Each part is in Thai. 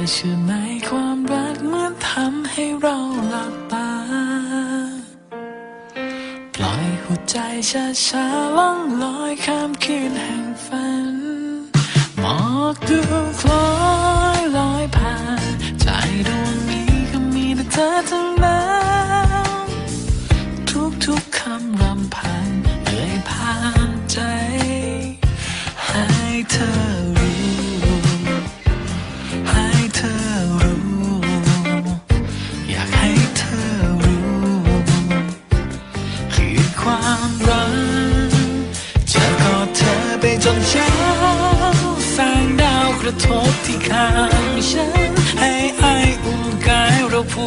อเชื่อไหมความรักมันทำให้เราหลับตา ปล่อยหัวใจช้าชาๆล่องลอยข้ามคืนแห่งฝัน หมอกดูคล้อยลอยผ่าน ใจดวงนี้ก็มีแต่เธอทั้ง ความรักจะกอดเธอไปจนเช้าแสงดาวกระทบที่ข้างฉันให้ไออุ่นกายเราพู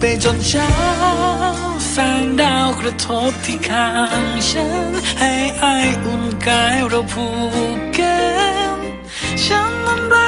ไปจนเช้าแสงดาวกระทบที่ข้างฉัน ให้ไออุ่นกายเราผูกกันฉันนั้นรั